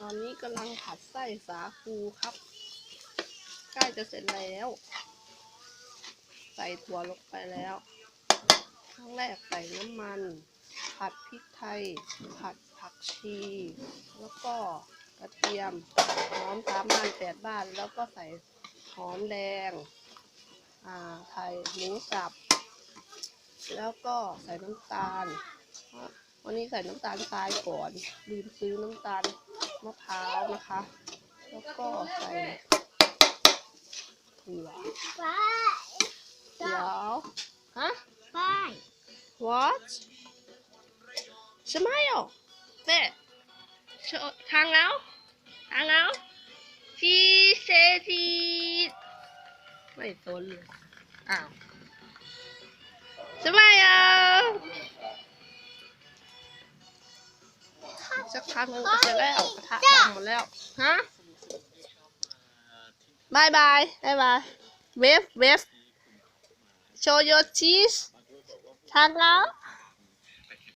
ตอนนี้กำลังผัดไส้สาคูครับ ใกล้จะเสร็จแล้ว ใส่ถั่วลงไปแล้วครั้งแรกใส่น้ำมัน ผัดพริกไทย ผัดผักชี แล้วก็กระเทียมหอมสามบ้านแปดบ้าน แล้วก็ใส่หอมแดงอ่าไทยหมูสับ แล้วก็ใส่น้ำตาลวันนี้ใส่น้ำตาลทรายก่อนลืมซื้อน้ำตาล มะพร้าวนะคะ แล้วก็ใส่ถั่วเดี๋ยวฮะ Bye. What? Smile. There. So, hang out. Hang out. She says it. ไม่สนเลยอ้าว Smile. สักพักนึงก็เสร็จแล้วกระทะดำหมดแล้วฮะบายบายบายบายเวฟเวฟ show your cheese ทางเอา